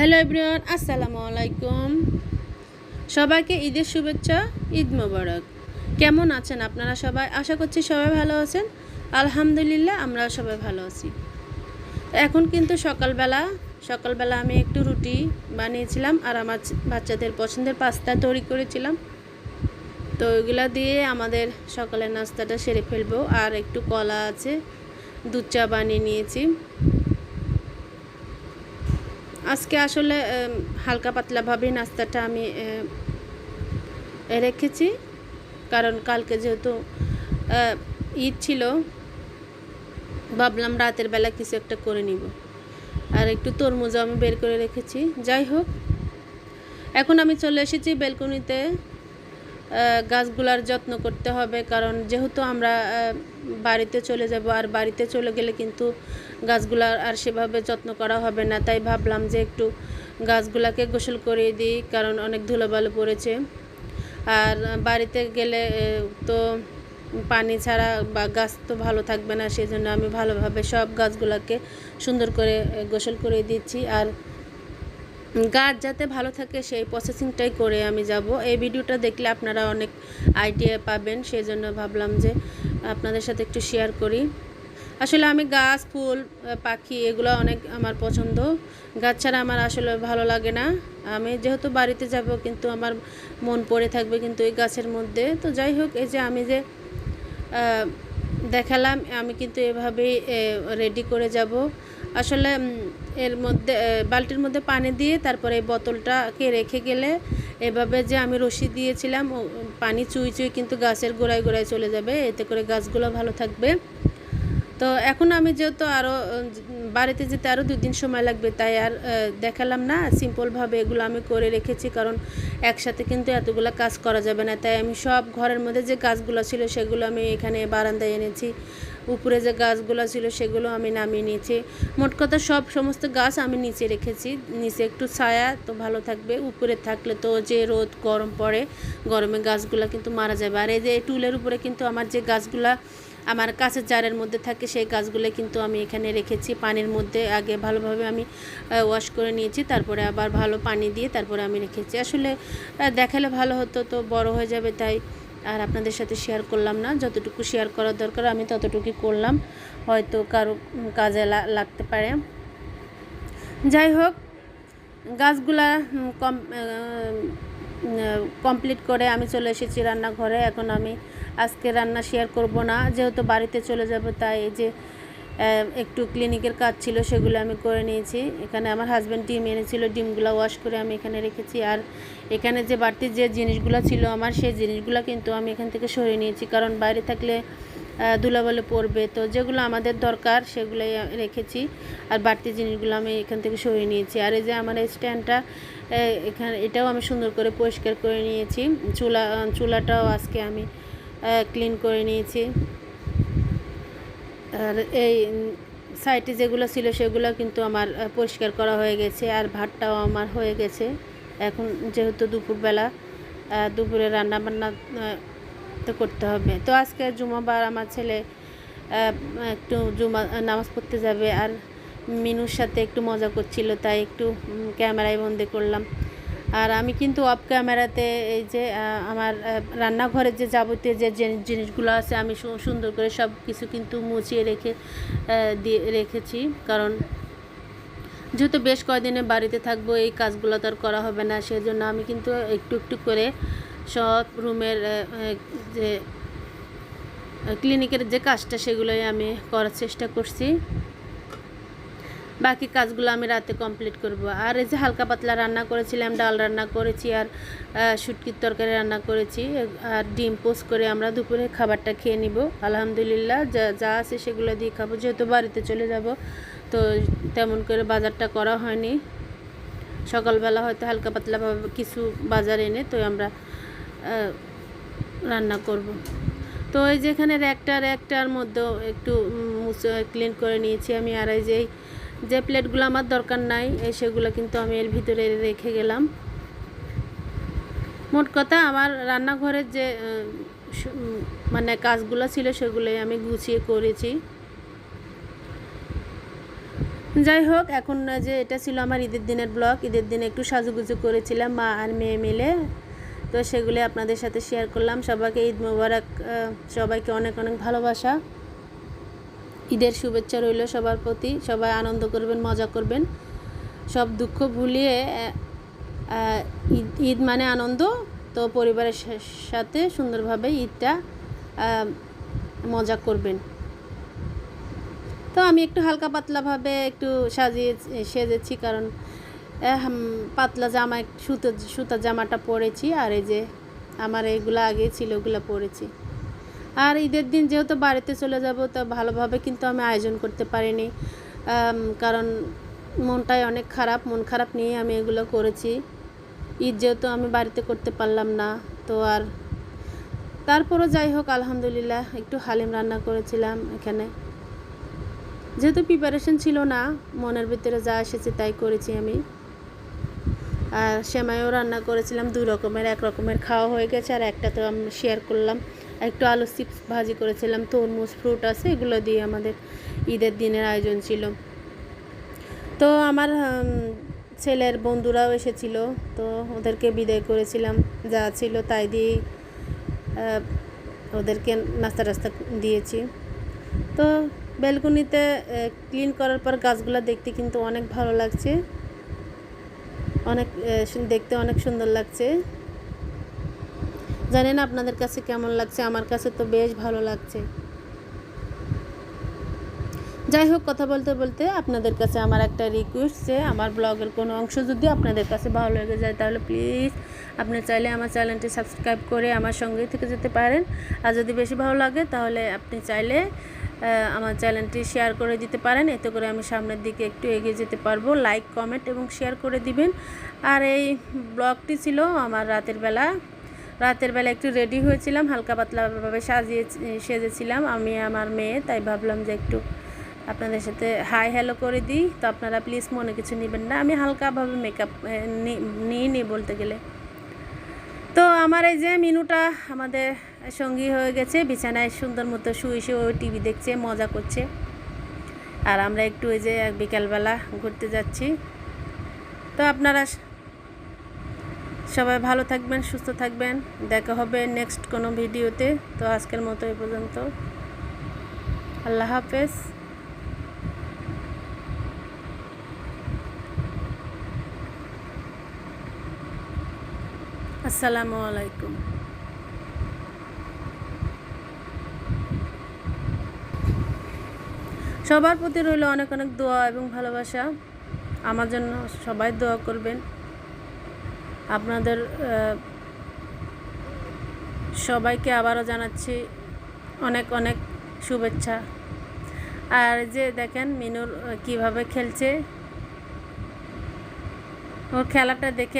Hello everyone আসসালামু আলাইকুম সবাইকে ঈদের শুভেচ্ছা, ঈদ মোবারক। কেমন আছেন আপনারা সবাই? আশা করছি সবাই ভালো আছেন। আলহামদুলিল্লাহ আমরা সবাই ভালো আছি। এখন কিন্তু সকালবেলা সকালবেলা আমি একটু রুটি বানিয়েছিলাম আর আমার বাচ্চাদের পছন্দের পাস্তা তৈরি করেছিলাম। তো ওইগুলা দিয়ে আমাদের সকালের নাস্তাটা সেরে ফেলব। আর একটু কলা আছে, দুধ চা বানিয়ে নিয়েছি। আজকে আসলে হালকা পাতলাভাবেই নাস্তাটা আমি রেখেছি। কারণ কালকে যেহেতু ঈদ ছিল, ভাবলাম রাতের বেলা কিছু একটা করে নিব। আর একটু তরমুজও আমি বের করে রেখেছি। যাই হোক, এখন আমি চলে এসেছি বেলকনিতে। গাছগুলার যত্ন করতে হবে, কারণ যেহেতু আমরা বাড়িতে চলে যাব আর বাড়িতে চলে গেলে কিন্তু গাছগুলার আর সেভাবে যত্ন করা হবে না। তাই ভাবলাম যে একটু গাছগুলাকে গোসল করিয়ে দিই, কারণ অনেক ধুলোবালু পড়েছে। আর বাড়িতে গেলে তো পানি ছাড়া বা গাছ তো ভালো থাকবে না সেই জন্য আমি ভালোভাবে সব গাছগুলোকে সুন্দর করে গোসল করে দিচ্ছি। আর গাছ যাতে ভালো থাকে সেই প্রসেসিংটাই করে আমি যাব। এই ভিডিওটা দেখলে আপনারা অনেক আইডিয়া পাবেন সেই জন্য ভাবলাম যে আপনাদের সাথে একটু শেয়ার করি। আসলে আমি গাছ, ফুল, পাখি এগুলো অনেক আমার পছন্দ। গাছ ছাড়া আমার আসলে ভালো লাগে না। আমি যেহেতু বাড়িতে যাব কিন্তু আমার মন পড়ে থাকবে কিন্তু এই গাছের মধ্যে। তো যাই হোক, এই যে আমি যে দেখালাম, আমি কিন্তু এভাবেই রেডি করে যাব। আসলে এর মধ্যে বালতির মধ্যে পানি দিয়ে তারপরে এই বোতলটাকে রেখে গেলে এভাবে যে আমি রশি দিয়েছিলাম পানি চুই চুই কিন্তু গাছের গোড়ায় গোড়ায় চলে যাবে, এতে করে গাছগুলো ভালো থাকবে। তো এখন আমি যেহেতু আরও বাড়িতে যেতে আরও দুই দিন সময় লাগবে, তাই আর দেখালাম না। সিম্পলভাবে এগুলো আমি করে রেখেছি, কারণ একসাথে কিন্তু এতগুলো কাজ করা যাবে না। তাই আমি সব ঘরের মধ্যে যে গাছগুলো ছিল, সেগুলো আমি এখানে বারান্দায় এনেছি। উপরে যে গাছগুলো ছিল সেগুলো আমি নামিয়ে নিয়েছি। মোট কথা সব সমস্ত গাছ আমি নিচে রেখেছি। নিচে একটু ছায়া, তো ভালো থাকবে। উপরে থাকলে তো যে রোদ, গরম পড়ে, গরমে গাছগুলো কিন্তু মারা যাবে। আর এই যে টুলের উপরে কিন্তু আমার যে গাছগুলা আমার কাছের জারের মধ্যে থাকে, সেই গাছগুলো কিন্তু আমি এখানে রেখেছি। পানির মধ্যে আগে ভালোভাবে আমি ওয়াশ করে নিয়েছি। তারপরে আবার ভালো পানি দিয়ে তারপরে আমি রেখেছি। আসলে দেখালে ভালো হতো, তো বড় হয়ে যাবে তাই। আর আপনাদের সাথে শেয়ার করলাম না। যতটুকু শেয়ার করার দরকার, আমি ততটুকুই করলাম। হয়তো কারও কাজে লাগতে পারে। যাই হোক, গাছগুলা কম কমপ্লিট করে আমি চলে এসেছি রান্নাঘরে। এখন আমি আজকে রান্না শেয়ার করব না। যেহেতু বাড়িতে চলে যাব, তাই যে একটু ক্লিনিকের কাজ ছিল সেগুলো আমি করে নিয়েছি। এখানে আমার হাজব্যান্ড ডিম এনেছিল ডিমগুলো ওয়াশ করে আমি এখানে রেখেছি। আর এখানে যে বাড়তি যে জিনিসগুলো ছিল আমার সেই জিনিসগুলো কিন্তু আমি এখান থেকে সরিয়ে নিয়েছি। কারণ বাইরে থাকলে আহ, ধুলাবালি পড়বে। তো যেগুলো আমাদের দরকার সেগুলোই রেখেছি। আর বাড়তি জিনিসগুলো আমি এখান থেকে সরিয়ে নিয়েছি। আর এই যে আমার এই স্ট্যান্ডটা এখানে এটাও আমি সুন্দর করে পরিষ্কার করে নিয়েছি। চুলা চুলাটাও আজকে আমি ক্লিন করে নিয়েছি। আর এই সাইডে যেগুলো ছিল সেগুলো কিন্তু আমার পরিষ্কার করা হয়ে গেছে আর ভাতটাও আমার হয়ে গেছে। এখন যেহেতু দুপুরবেলা দুপুরে রান্না বান্না তো করতে হবে। তো আজকে জুমাবার আমার ছেলে একটু জুমা, নামাজ পড়তে যাবে আর মিনুর সাথে একটু মজা করছিল, তাই একটু ক্যামেরায় বন্দি করলাম। আর আমি কিন্তু অফ ক্যামেরাতে এই যে আমার রান্নাঘরের যে যাবতীয় যে জিনিসগুলো আছে, আমি সুন্দর করে সব কিছু কিন্তু মুছিয়ে রেখে দিয়ে রেখেছি। কারণ যেহেতু বেশ কয়দিনে বাড়িতে থাকব, এই কাজগুলো তো আর করা হবে না। সেজন্য আমি কিন্তু একটু একটু করে সব রুমের যে ক্লিনিকের যে কাজটা, সেগুলোই আমি করার চেষ্টা করছি। বাকি কাজগুলো আমি রাতে কমপ্লিট করব। আর এই যে হালকা পাতলা রান্না করেছিলাম, ডাল রান্না করেছি আর শুটকির তরকারি রান্না করেছি। আর ডিম পোস্ট করে আমরা দুপুরে খাবারটা খেয়ে নিব। আলহামদুলিল্লাহ, যা যা আছে সেগুলো দিয়ে খাব। যেহেতু বাড়িতে চলে যাব, তো তেমন করে বাজারটা করা হয়নি। সকালবেলা হয়তো হালকা পাতলাভাবে কিছু বাজার এনে তো আমরা রান্না করব। তো এই যেখানে র্যাকটা, র্যাকটার মধ্যেও একটু মুছে ক্লিন করে নিয়েছি আমি। আর এই যে যে প্লেটগুলো আমার দরকার নাই সেগুলো কিন্তু আমি এর ভিতরে রেখে গেলাম। মোট কথা আমার রান্নাঘরের যে মানে কাজগুলো ছিল সেগুলোই আমি গুছিয়ে করেছি। যাই হোক, এখন যে এটা ছিল আমার ঈদের দিনের ব্লগ, ঈদের দিনে একটু সাজুগুজু করেছিলাম মা আর মেয়ে মিলে। তো সেগুলি আপনাদের সাথে শেয়ার করলাম। সবাইকে ঈদ মোবারক সবাইকে অনেক অনেক ভালোবাসা। ঈদের শুভেচ্ছা রইল সবার প্রতি। সবাই আনন্দ করবেন, মজা করবেন। সব দুঃখ ভুলিয়ে ঈদ মানে আনন্দ। তো পরিবারের সাথে সুন্দরভাবে ঈদটা মজা করবেন। তো আমি একটু হালকা পাতলাভাবে একটু সাজিয়ে সেজেছি কারণ পাতলা জামা সুতো সুতার জামাটা পরেছি আর এই যে আমার এইগুলো আগে ছিল, ওগুলো পরেছি। আর ঈদের দিন যেহেতু বাড়িতে চলে যাব, তো ভালোভাবে কিন্তু আমি আয়োজন করতে পারিনি। কারণ মনটাই অনেক খারাপ, মন খারাপ নিয়ে আমি এগুলো করেছি। ঈদ যেহেতু আমি বাড়িতে করতে পারলাম না, তো আর তারপরও যাই হোক, আলহামদুলিল্লাহ, একটু হালিম রান্না করেছিলাম এখানে। যেহেতু প্রিপারেশন ছিল না, মনের ভিতরে যা এসেছে তাই করেছি আমি। আর সেমাইও রান্না করেছিলাম, দুই রকমের, এক রকমের খাওয়া হয়ে গেছে, আর একটা তো আমি শেয়ার করলাম। একটু আলু চিপস ভাজি করেছিলাম, তরমুজ ফ্রুট আছে, এগুলো দিয়ে আমাদের ঈদের দিনের আয়োজন ছিল। তো আমার ছেলের বন্ধুরাও এসেছিল, তো ওদেরকে বিদায় করেছিলাম, যা ছিল তাই দিয়ে ওদেরকে নাস্তা টাস্তা দিয়েছি। তো ব্যালকনিতে ক্লিন করার পর গাছগুলো দেখতে কিন্তু অনেক ভালো লাগছে। অনেক দেখতে অনেক সুন্দর লাগছে। জানেন আপনাদের কাছে কেমন লাগছে? আমার কাছে তো বেশ ভালো লাগছে। যাই হোক, কথা বলতে বলতে আপনাদের কাছে আমার একটা রিকোয়েস্ট যে, আমার ব্লগের কোনো অংশ যদি আপনাদের কাছে ভালো লেগে যায়, তাহলে প্লিজ আপনি চাইলে আমার চ্যানেলটি সাবস্ক্রাইব করে আমার সঙ্গে থেকে যেতে পারেন। আর যদি বেশি ভালো লাগে, তাহলে আপনি চাইলে আমার চ্যানেলটি শেয়ার করে দিতে পারেন। এতে করে আমি সামনের দিকে একটু এগিয়ে যেতে পারব। লাইক কমেন্ট এবং শেয়ার করে দিবেন। আর এই ব্লগটি ছিল আমার রাতের বেলা। রাতের বেলা একটু রেডি হয়েছিলাম, হালকা পাতলাভাবে সাজিয়ে, সেজেছিলাম আমি, আমার মেয়ে, তাই ভাবলাম যে একটু আপনাদের সাথে হাই হ্যালো করে দিই। তো আপনারা প্লিজ মনে কিছু নেবেন না, আমি হালকাভাবে মেকআপ নিই নি বলতে গেলে। তো আমার এই যে মিনুটা আমাদের সঙ্গী হয়ে গেছে, বিছানায় সুন্দর মতো শুয়ে শুয়ে টিভি দেখছে, মজা করছে। আর আমরা একটু ওই যে বিকালবেলা ঘুরতে যাচ্ছি। তো আপনারা সবাই ভালো থাকবেন, সুস্থ থাকবেন। দেখা হবে নেক্সট কোনো ভিডিওতে। তো আজকের মতো এই পর্যন্ত। আল্লাহ হাফেজ। আসসালামু আলাইকুম। সবার প্রতি রইল অনেক অনেক দোয়া এবং ভালোবাসা। আমার জন্য সবাই দোয়া করবেন। আপনাদের সবাইকে আবারও জানাচ্ছি অনেক অনেক শুভেচ্ছা। আর যে দেখেন মিনুর কীভাবে খেলছে, ওর খেলাটা দেখে